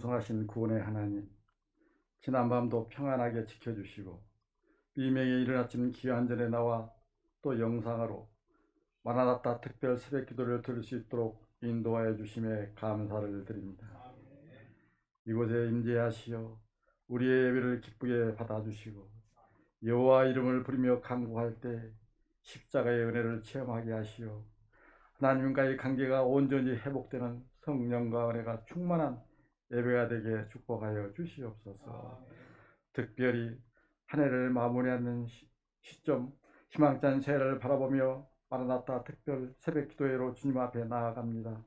풍성하신 구원의 하나님, 지난밤도 평안하게 지켜주시고 비명에 이른 아침 귀한 전에 나와 또 영상으로 마라나타 특별 새벽 기도를 들을 수 있도록 인도하여 주심에 감사를 드립니다. 이곳에 임재하시어 우리의 예배를 기쁘게 받아주시고 여호와 이름을 부리며 간구할 때 십자가의 은혜를 체험하게 하시어 하나님과의 관계가 온전히 회복되는 성령과 은혜가 충만한 예배가 되게 축복하여 주시옵소서. 특별히 한 해를 마무리하는 시- 시점 희망찬 새해를 바라보며 마라나타 특별 새벽 기도회로 주님 앞에 나아갑니다.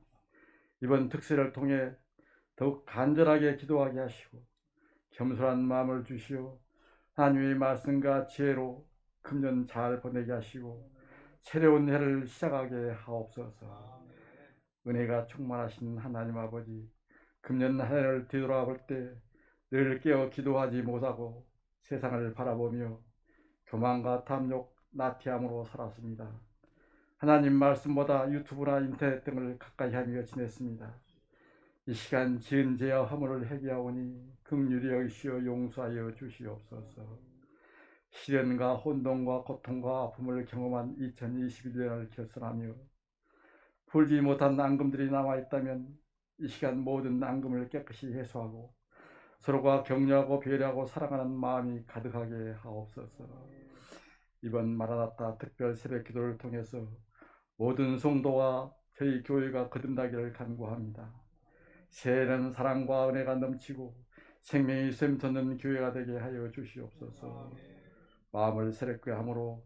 이번 특세를 통해 더욱 간절하게 기도하게 하시고 겸손한 마음을 주시어 하나님의 말씀과 지혜로 금년 잘 보내게 하시고 새로운 해를 시작하게 하옵소서. 은혜가 충만하신 하나님 아버지, 금년 한 해를 뒤돌아볼 때 늘 깨어 기도하지 못하고 세상을 바라보며 교만과 탐욕, 나태함으로 살았습니다. 하나님 말씀보다 유튜브나 인터넷 등을 가까이 하며 지냈습니다. 이 시간 지은 죄와 허물을 회개하오니 극률이 여기시어 용서하여 주시옵소서. 시련과 혼돈과 고통과 아픔을 경험한 2021년을 결선하며 풀지 못한 앙금들이 남아있다면 이 시간 모든 앙금을 깨끗이 해소하고 서로가 격려하고 배려하고 사랑하는 마음이 가득하게 하옵소서. 이번 마라나타 특별 새벽 기도를 통해서 모든 성도와 저희 교회가 거듭나기를 간구합니다. 새해는 사랑과 은혜가 넘치고 생명이 샘솟는 교회가 되게 하여 주시옵소서. 마음을 새롭게 함으로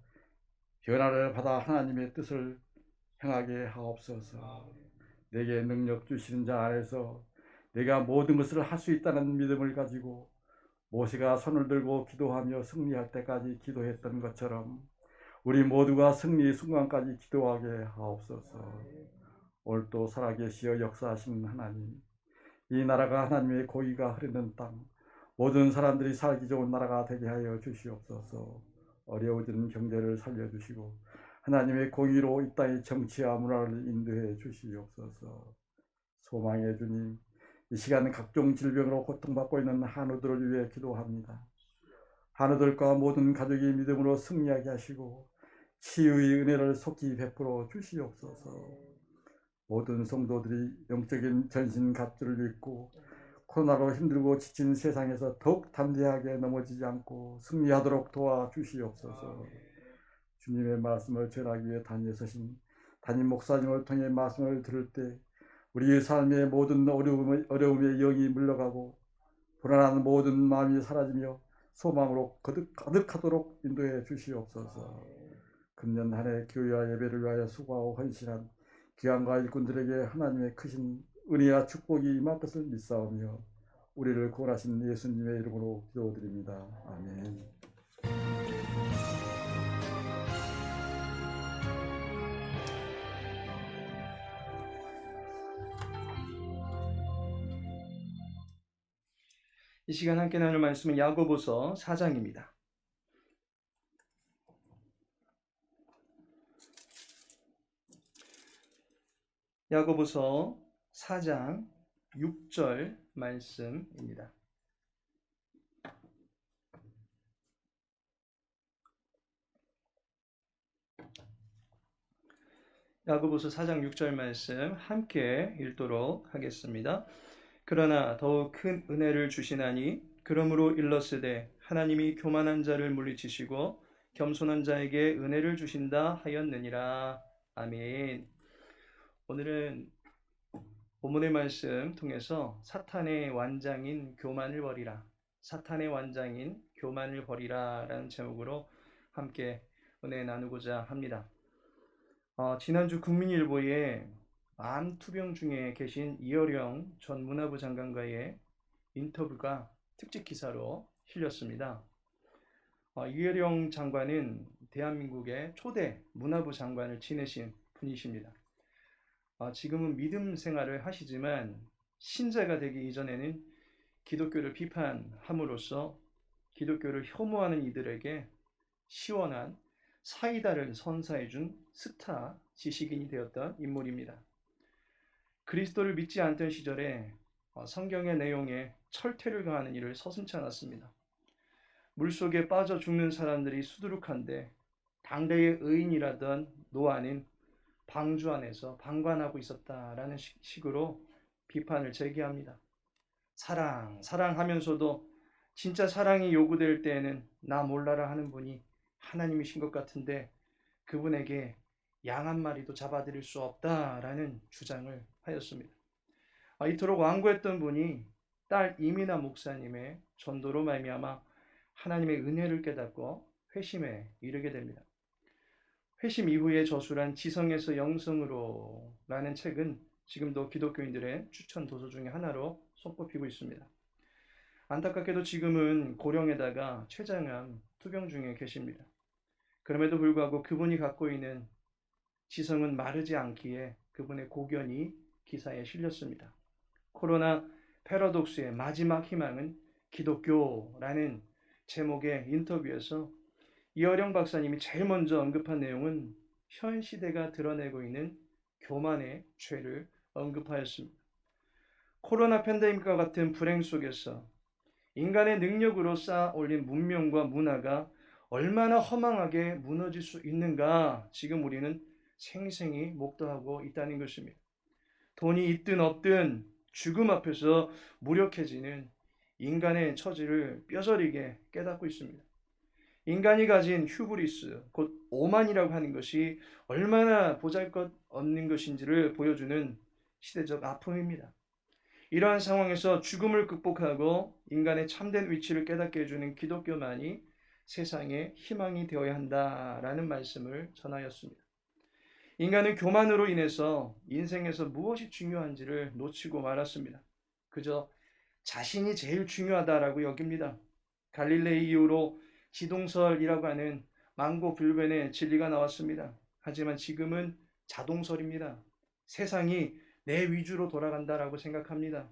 변화를 받아 하나님의 뜻을 행하게 하옵소서. 내게 능력 주시는 자 안에서 내가 모든 것을 할 수 있다는 믿음을 가지고 모세가 손을 들고 기도하며 승리할 때까지 기도했던 것처럼 우리 모두가 승리의 순간까지 기도하게 하옵소서. 오늘도 살아계시어 역사하시는 하나님, 이 나라가 하나님의 고기가 흐르는 땅, 모든 사람들이 살기 좋은 나라가 되게 하여 주시옵소서. 어려워지는 경제를 살려주시고 하나님의 공의로 이 땅의 정치와 문화를 인도해 주시옵소서. 소망의 주님, 이 시간 각종 질병으로 고통받고 있는 한우들을 위해 기도합니다. 한우들과 모든 가족이 믿음으로 승리하게 하시고 치유의 은혜를 속히 베풀어 주시옵소서. 모든 성도들이 영적인 전신 갑주를 입고 코로나로 힘들고 지친 세상에서 더욱 담대하게 넘어지지 않고 승리하도록 도와주시옵소서. 주님의 말씀을 전하기 위해 서신 담임 목사님을 통해 말씀을 들을 때 우리의 삶의 모든 어려움의, 어려움의 영이 물러가고 불안한 모든 마음이 사라지며 소망으로 거듭, 가득하도록 인도해 주시옵소서. 금년 한 해 교회와 예배를 위하여 수고하고 헌신한 귀한과 일꾼들에게 하나님의 크신 은혜와 축복이 임할 것을 믿사오며 우리를 구원하신 예수님의 이름으로 기도드립니다. 아멘. 이 시간 함께 나눌 말씀은 야고보서 4장입니다. 야고보서 4장 6절 말씀입니다. 야고보서 4장 6절 말씀 함께 읽도록 하겠습니다. 그러나 더욱 큰 은혜를 주시나니 그러므로 일렀으되 하나님이 교만한 자를 물리치시고 겸손한 자에게 은혜를 주신다 하였느니라. 아멘. 오늘은 본문의 말씀 통해서 사탄의 완장인 교만을 버리라. 사탄의 완장인 교만을 버리라라는 제목으로 함께 은혜 나누고자 합니다. 어, 지난주 국민일보에 암 투병 중에 계신 이어령 전 문화부 장관과의 인터뷰가 특집 기사로 실렸습니다. 어, 이어령 장관은 대한민국의 초대 문화부 장관을 지내신 분이십니다. 어, 지금은 믿음 생활을 하시지만 신자가 되기 이전에는 기독교를 비판함으로써 기독교를 혐오하는 이들에게 시원한 사이다를 선사해준 스타 지식인이 되었던 인물입니다. 그리스도를 믿지 않던 시절에 어, 성경의 내용에 철퇴를 가하는 일을 서슴지 않았습니다. 물속에 빠져 죽는 사람들이 수두룩한데 당대의 의인이라던 노아는 방주 안에서 방관하고 있었다라는 식- 식으로 비판을 제기합니다. 사랑, 사랑하면서도 진짜 사랑이 요구될 때에는 나 몰라라 하는 분이 하나님이신 것 같은데 그분에게 양 한 마리도 잡아드릴 수 없다라는 주장을 하였습니다. 아, 이토록 완고했던 분이 딸 이민아 목사님의 전도로 말미암아 하나님의 은혜를 깨닫고 회심에 이르게 됩니다. 회심 이후에 저술한 지성에서 영성으로라는 책은 지금도 기독교인들의 추천 도서 중에 하나로 손꼽히고 있습니다. 안타깝게도 지금은 고령에다가 췌장암 투병 중에 계십니다. 그럼에도 불구하고 그분이 갖고 있는 지성은 마르지 않기에 그분의 고견이 기사에 실렸습니다. 코로나 패러독스의 마지막 희망은 기독교라는 제목의 인터뷰에서 이어령 박사님이 제일 먼저 언급한 내용은 현 시대가 드러내고 있는 교만의 죄를 언급하였습니다. 코로나 팬데믹과 같은 불행 속에서 인간의 능력으로 쌓아 올린 문명과 문화가 얼마나 허망하게 무너질 수 있는가 지금 우리는 생생히 목도하고 있다는 것입니다. 돈이 있든 없든 죽음 앞에서 무력해지는 인간의 처지를 뼈저리게 깨닫고 있습니다. 인간이 가진 휴브리스, 곧 오만이라고 하는 것이 얼마나 보잘것 없는 것인지를 보여주는 시대적 아픔입니다. 이러한 상황에서 죽음을 극복하고 인간의 참된 위치를 깨닫게 해주는 기독교만이 세상의 희망이 되어야 한다라는 말씀을 전하였습니다. 인간은 교만으로 인해서 인생에서 무엇이 중요한지를 놓치고 말았습니다. 그저 자신이 제일 중요하다라고 여깁니다. 갈릴레이 이후로 지동설이라고 하는 망고 불변의 진리가 나왔습니다. 하지만 지금은 자동설입니다. 세상이 내 위주로 돌아간다라고 생각합니다.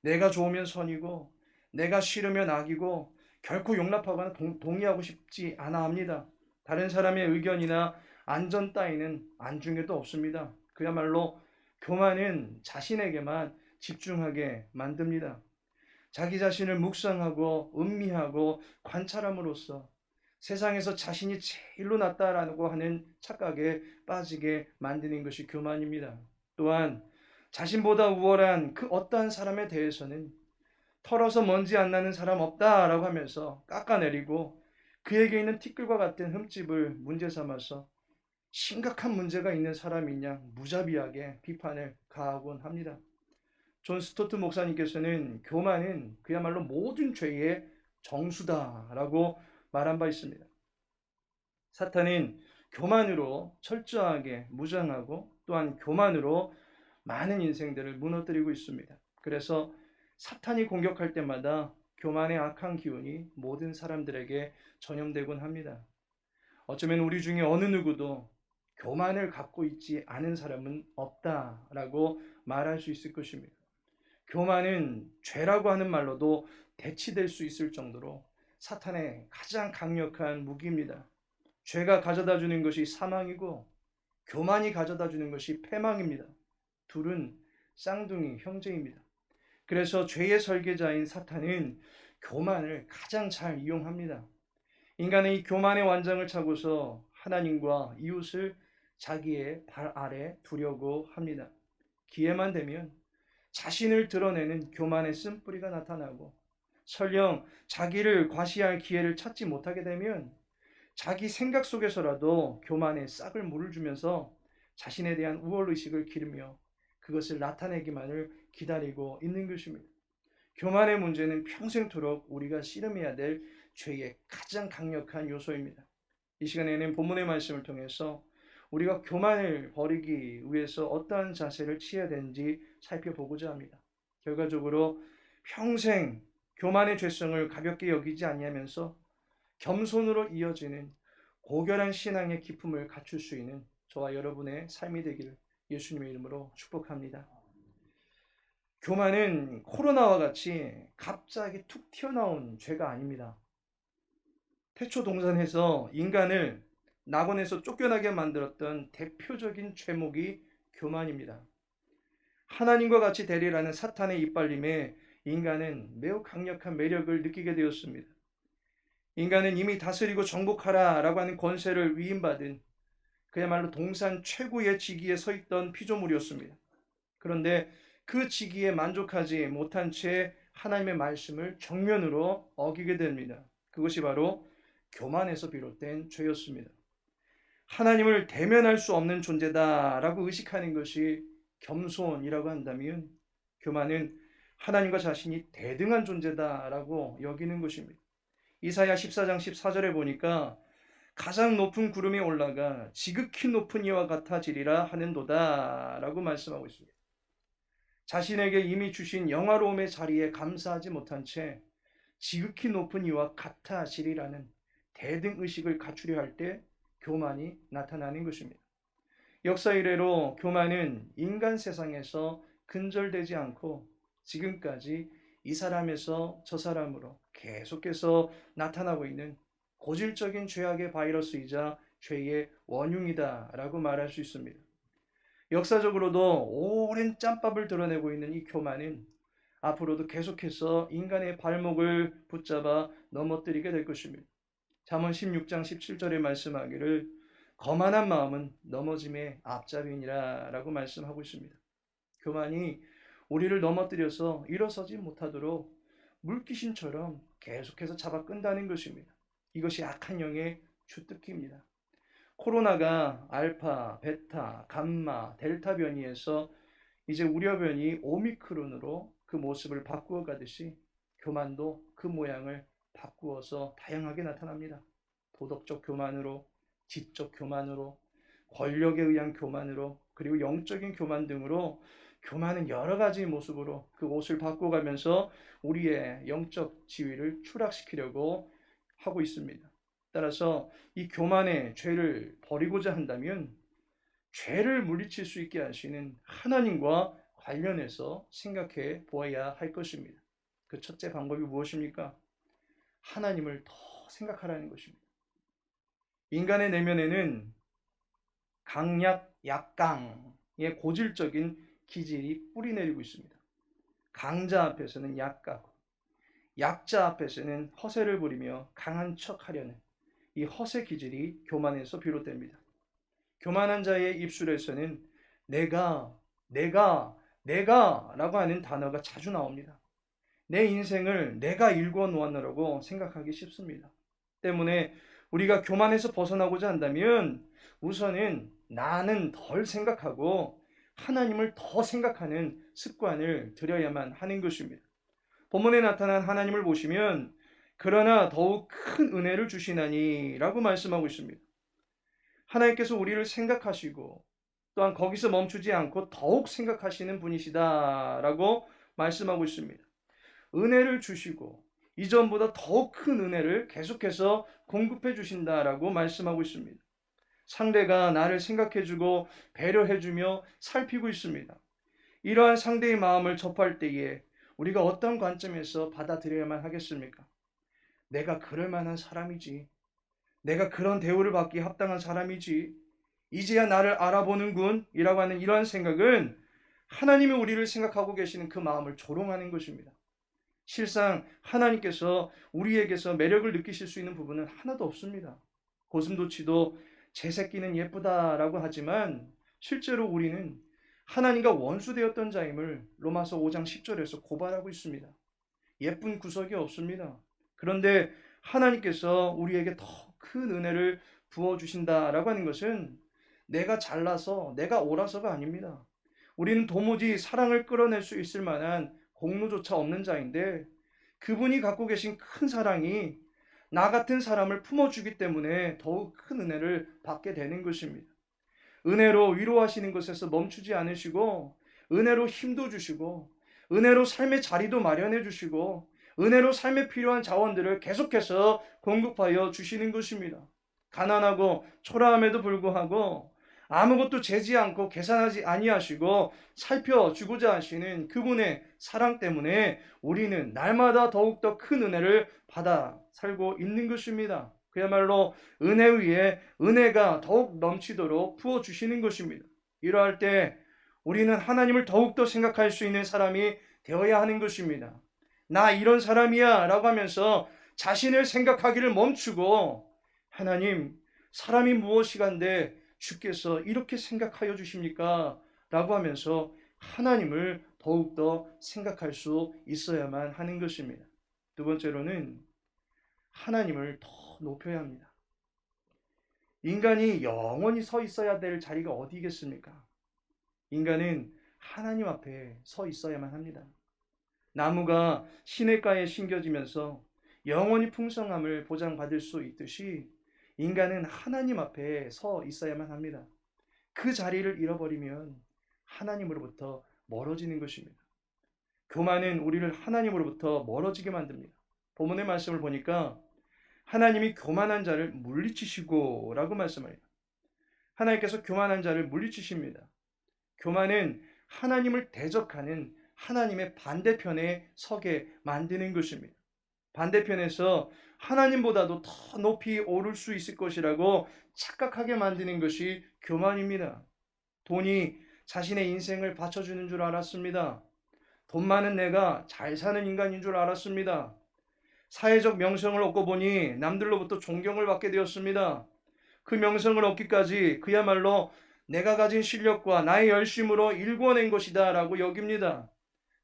내가 좋으면 선이고 내가 싫으면 악이고 결코 용납하거나 동, 동의하고 싶지 않아 합니다. 다른 사람의 의견이나 안전 따위는 안중에도 없습니다. 그야말로 교만은 자신에게만 집중하게 만듭니다. 자기 자신을 묵상하고 음미하고 관찰함으로써 세상에서 자신이 제일로 낫다라고 하는 착각에 빠지게 만드는 것이 교만입니다. 또한 자신보다 우월한 그 어떠한 사람에 대해서는 털어서 먼지 안 나는 사람 없다라고 하면서 깎아내리고 그에게 있는 티끌과 같은 흠집을 문제 삼아서 심각한 문제가 있는 사람이냐 무자비하게 비판을 가하곤 합니다. 존 스토트 목사님께서는 교만은 그야말로 모든 죄의 정수다라고 말한 바 있습니다. 사탄은 교만으로 철저하게 무장하고 또한 교만으로 많은 인생들을 무너뜨리고 있습니다. 그래서 사탄이 공격할 때마다 교만의 악한 기운이 모든 사람들에게 전염되곤 합니다. 어쩌면 우리 중에 어느 누구도 교만을 갖고 있지 않은 사람은 없다라고 말할 수 있을 것입니다. 교만은 죄라고 하는 말로도 대치될 수 있을 정도로 사탄의 가장 강력한 무기입니다. 죄가 가져다 주는 것이 사망이고 교만이 가져다 주는 것이 패망입니다. 둘은 쌍둥이 형제입니다. 그래서 죄의 설계자인 사탄은 교만을 가장 잘 이용합니다. 인간은 이 교만의 완장을 차고서 하나님과 이웃을 자기의 발 아래 두려고 합니다. 기회만 되면 자신을 드러내는 교만의 쓴뿌리가 나타나고 설령 자기를 과시할 기회를 찾지 못하게 되면 자기 생각 속에서라도 교만의 싹을 물을 주면서 자신에 대한 우월의식을 기르며 그것을 나타내기만을 기다리고 있는 것입니다. 교만의 문제는 평생토록 우리가 씨름해야 될 죄의 가장 강력한 요소입니다. 이 시간에는 본문의 말씀을 통해서 우리가 교만을 버리기 위해서 어떠한 자세를 취해야 되는지 살펴보고자 합니다. 결과적으로 평생 교만의 죄성을 가볍게 여기지 아니하면서 겸손으로 이어지는 고결한 신앙의 기품을 갖출 수 있는 저와 여러분의 삶이 되기를 예수님의 이름으로 축복합니다. 교만은 코로나와 같이 갑자기 툭 튀어나온 죄가 아닙니다. 태초 동산에서 인간을 낙원에서 쫓겨나게 만들었던 대표적인 죄목이 교만입니다. 하나님과 같이 되리라는 사탄의 이빨림에 인간은 매우 강력한 매력을 느끼게 되었습니다. 인간은 이미 다스리고 정복하라 라고 하는 권세를 위임받은 그야말로 동산 최고의 지기에 서 있던 피조물이었습니다. 그런데 그 지기에 만족하지 못한 채 하나님의 말씀을 정면으로 어기게 됩니다. 그것이 바로 교만에서 비롯된 죄였습니다. 하나님을 대면할 수 없는 존재다라고 의식하는 것이 겸손이라고 한다면 교만은 하나님과 자신이 대등한 존재다라고 여기는 것입니다. 이사야 14장 14절에 보니까 가장 높은 구름에 올라가 지극히 높은 이와 같아지리라 하는도다라고 말씀하고 있습니다. 자신에게 이미 주신 영화로움의 자리에 감사하지 못한 채 지극히 높은 이와 같아지리라는 대등 의식을 갖추려 할 때 교만이 나타나는 것입니다. 역사 이래로 교만은 인간 세상에서 근절되지 않고 지금까지 이 사람에서 저 사람으로 계속해서 나타나고 있는 고질적인 죄악의 바이러스이자 죄의 원흉이다라고 말할 수 있습니다. 역사적으로도 오랜 짬밥을 드러내고 있는 이 교만은 앞으로도 계속해서 인간의 발목을 붙잡아 넘어뜨리게 될 것입니다. 잠언 16장 17절에 말씀하기를 거만한 마음은 넘어짐의 앞잡이니라 라고 말씀하고 있습니다. 교만이 우리를 넘어뜨려서 일어서지 못하도록 물귀신처럼 계속해서 잡아 끈다는 것입니다. 이것이 악한 영의 주특기입니다. 코로나가 알파, 베타, 감마, 델타 변이에서 이제 우려 변이 오미크론으로 그 모습을 바꾸어 가듯이 교만도 그 모양을 바꾸어서 다양하게 나타납니다. 도덕적 교만으로, 지적 교만으로, 권력에 의한 교만으로, 그리고 영적인 교만 등으로 교만은 여러 가지 모습으로 그 옷을 바꿔가면서 우리의 영적 지위를 추락시키려고 하고 있습니다. 따라서 이 교만의 죄를 버리고자 한다면 죄를 물리칠 수 있게 하시는 하나님과 관련해서 생각해 보아야 할 것입니다. 그 첫째 방법이 무엇입니까? 하나님을 더 생각하라는 것입니다. 인간의 내면에는 강약, 약강의 고질적인 기질이 뿌리내리고 있습니다. 강자 앞에서는 약가고, 약자 앞에서는 허세를 부리며 강한 척 하려는 이 허세 기질이 교만에서 비롯됩니다. 교만한 자의 입술에서는 내가, 내가, 내가 라고 하는 단어가 자주 나옵니다. 내 인생을 내가 일궈 놓았노라고 생각하기 쉽습니다. 때문에 우리가 교만에서 벗어나고자 한다면 우선은 나는 덜 생각하고 하나님을 더 생각하는 습관을 들여야만 하는 것입니다. 본문에 나타난 하나님을 보시면 그러나 더욱 큰 은혜를 주시나니 라고 말씀하고 있습니다. 하나님께서 우리를 생각하시고 또한 거기서 멈추지 않고 더욱 생각하시는 분이시다 라고 말씀하고 있습니다. 은혜를 주시고 이전보다 더욱 큰 은혜를 계속해서 공급해 주신다라고 말씀하고 있습니다. 상대가 나를 생각해 주고 배려해 주며 살피고 있습니다. 이러한 상대의 마음을 접할 때에 우리가 어떤 관점에서 받아들여야만 하겠습니까? 내가 그럴 만한 사람이지. 내가 그런 대우를 받기 합당한 사람이지. 이제야 나를 알아보는군. 이라고 하는 이러한 생각은 하나님이 우리를 생각하고 계시는 그 마음을 조롱하는 것입니다. 실상 하나님께서 우리에게서 매력을 느끼실 수 있는 부분은 하나도 없습니다. 고슴도치도 제 새끼는 예쁘다라고 하지만 실제로 우리는 하나님과 원수되었던 자임을 로마서 5장 10절에서 고발하고 있습니다. 예쁜 구석이 없습니다. 그런데 하나님께서 우리에게 더 큰 은혜를 부어 주신다라고 하는 것은 내가 잘나서 내가 옳아서가 아닙니다. 우리는 도무지 사랑을 끌어낼 수 있을 만한 공로조차 없는 자인데 그분이 갖고 계신 큰 사랑이 나 같은 사람을 품어주기 때문에 더욱 큰 은혜를 받게 되는 것입니다. 은혜로 위로하시는 것에서 멈추지 않으시고 은혜로 힘도 주시고 은혜로 삶의 자리도 마련해 주시고 은혜로 삶에 필요한 자원들을 계속해서 공급하여 주시는 것입니다. 가난하고 초라함에도 불구하고 아무것도 재지 않고 계산하지 아니하시고 살펴주고자 하시는 그분의 사랑 때문에 우리는 날마다 더욱더 큰 은혜를 받아 살고 있는 것입니다. 그야말로 은혜 위에 은혜가 더욱 넘치도록 부어 주시는 것입니다. 이러할 때 우리는 하나님을 더욱더 생각할 수 있는 사람이 되어야 하는 것입니다. 나 이런 사람이야 라고 하면서 자신을 생각하기를 멈추고 하나님 사람이 무엇이간데 주께서 이렇게 생각하여 주십니까? 라고 하면서 하나님을 더욱더 생각할 수 있어야만 하는 것입니다. 두 번째로는 하나님을 더 높여야 합니다. 인간이 영원히 서 있어야 될 자리가 어디겠습니까? 인간은 하나님 앞에 서 있어야만 합니다. 나무가 시냇가에 심겨지면서 영원히 풍성함을 보장받을 수 있듯이 인간은 하나님 앞에 서 있어야만 합니다. 그 자리를 잃어버리면 하나님으로부터 멀어지는 것입니다. 교만은 우리를 하나님으로부터 멀어지게 만듭니다. 본문의 말씀을 보니까 하나님이 교만한 자를 물리치시고 라고 말씀합니다. 하나님께서 교만한 자를 물리치십니다. 교만은 하나님을 대적하는 하나님의 반대편에 서게 만드는 것입니다. 반대편에서 하나님보다도 더 높이 오를 수 있을 것이라고 착각하게 만드는 것이 교만입니다. 돈이 자신의 인생을 받쳐주는 줄 알았습니다. 돈 많은 내가 잘 사는 인간인 줄 알았습니다. 사회적 명성을 얻고 보니 남들로부터 존경을 받게 되었습니다. 그 명성을 얻기까지 그야말로 내가 가진 실력과 나의 열심으로 일궈낸 것이다 라고 여깁니다.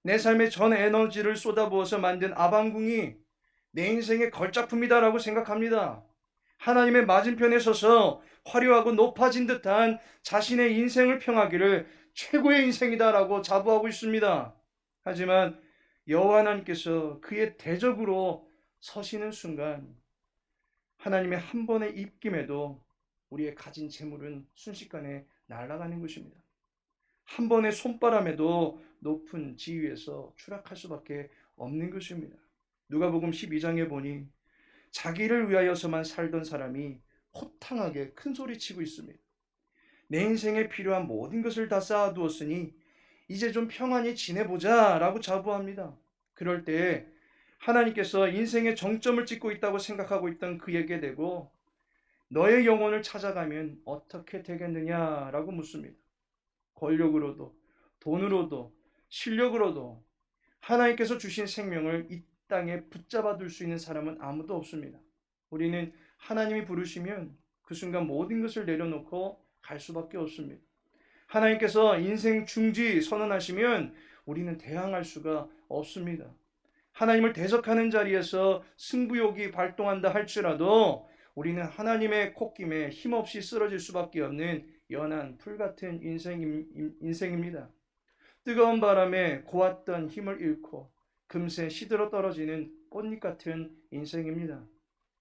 내 삶의 전 에너지를 쏟아부어서 만든 아방궁이 내 인생의 걸작품이다라고 생각합니다. 하나님의 맞은편에 서서 화려하고 높아진 듯한 자신의 인생을 평하기를 최고의 인생이다라고 자부하고 있습니다. 하지만 여호와 하나님께서 그의 대적으로 서시는 순간 하나님의 한 번의 입김에도 우리의 가진 재물은 순식간에 날아가는 것입니다. 한 번의 손바람에도 높은 지위에서 추락할 수밖에 없는 것입니다. 누가복음 12장에 보니 자기를 위하여서만 살던 사람이 호탕하게 큰 소리 치고 있습니다. 내 인생에 필요한 모든 것을 다 쌓아두었으니 이제 좀 평안히 지내보자 라고 자부합니다. 그럴 때 하나님께서 인생의 정점을 찍고 있다고 생각하고 있던 그에게 대고 너의 영혼을 찾아가면 어떻게 되겠느냐 라고 묻습니다. 권력으로도 돈으로도 실력으로도 하나님께서 주신 생명을 이 땅에 붙잡아 둘 수 있는 사람은 아무도 없습니다. 우리는 하나님이 부르시면 그 순간 모든 것을 내려놓고 갈 수밖에 없습니다. 하나님께서 인생 중지 선언하시면 우리는 대항할 수가 없습니다. 하나님을 대적하는 자리에서 승부욕이 발동한다 할지라도 우리는 하나님의 콧김에 힘없이 쓰러질 수밖에 없는 연한 풀 같은 인생입니다. 뜨거운 바람에 고왔던 힘을 잃고 금세 시들어 떨어지는 꽃잎 같은 인생입니다.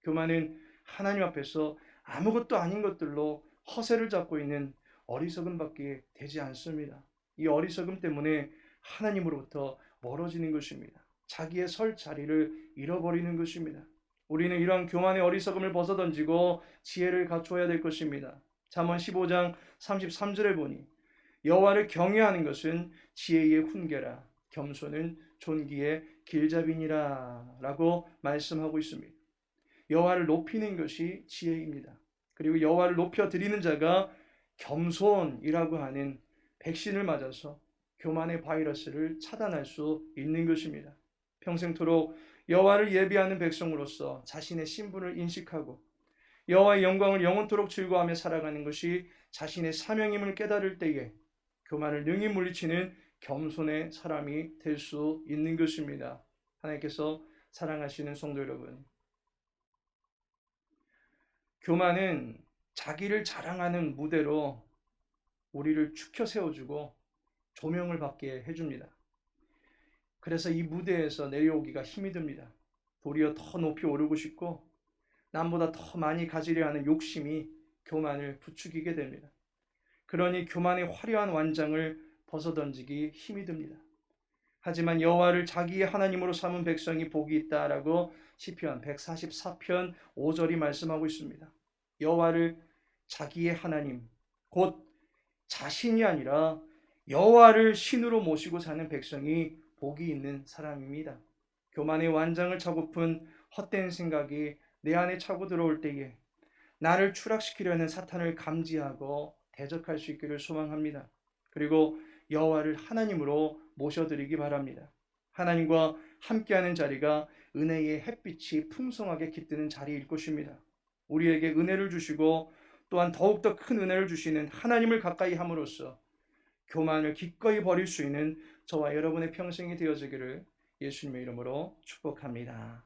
교만은 하나님 앞에서 아무것도 아닌 것들로 허세를 잡고 있는 어리석음밖에 되지 않습니다. 이 어리석음 때문에 하나님으로부터 멀어지는 것입니다. 자기의 설 자리를 잃어버리는 것입니다. 우리는 이러한 교만의 어리석음을 벗어던지고 지혜를 갖춰야 될 것입니다. 잠언 15장 33절에 보니 여호와를 경외하는 것은 지혜의 훈계라 겸손은 존귀의 길잡이니라라고 말씀하고 있습니다. 여호와를 높이는 것이 지혜입니다. 그리고 여호와를 높여 드리는 자가 겸손이라고 하는 백신을 맞아서 교만의 바이러스를 차단할 수 있는 것입니다. 평생토록 여호와를 예비하는 백성으로서 자신의 신분을 인식하고 여호와의 영광을 영원토록 즐거워하며 살아가는 것이 자신의 사명임을 깨달을 때에 교만을 능히 물리치는 겸손의 사람이 될 수 있는 것입니다. 하나님께서 사랑하시는 성도 여러분. 교만은 자기를 자랑하는 무대로 우리를 축혀 세워주고 조명을 받게 해줍니다. 그래서 이 무대에서 내려오기가 힘이 듭니다. 도리어 더 높이 오르고 싶고 남보다 더 많이 가지려 하는 욕심이 교만을 부추기게 됩니다. 그러니 교만의 화려한 완장을 벗어던지기 힘이 듭니다. 하지만 여호와를 자기의 하나님으로 삼은 백성이 복이 있다라고 시편 144편 5절이 말씀하고 있습니다. 여호와를 자기의 하나님 곧 자신이 아니라 여호와를 신으로 모시고 사는 백성이 복이 있는 사람입니다. 교만의 완장을 차고픈 헛된 생각이 내 안에 차고 들어올 때에 나를 추락시키려는 사탄을 감지하고 대적할 수 있기를 소망합니다. 그리고 여호와를 하나님으로 모셔드리기 바랍니다. 하나님과 함께하는 자리가 은혜의 햇빛이 풍성하게 깃드는 자리일 것입니다. 우리에게 은혜를 주시고 또한 더욱더 큰 은혜를 주시는 하나님을 가까이 함으로써 교만을 기꺼이 버릴 수 있는 저와 여러분의 평생이 되어지기를 예수님의 이름으로 축복합니다.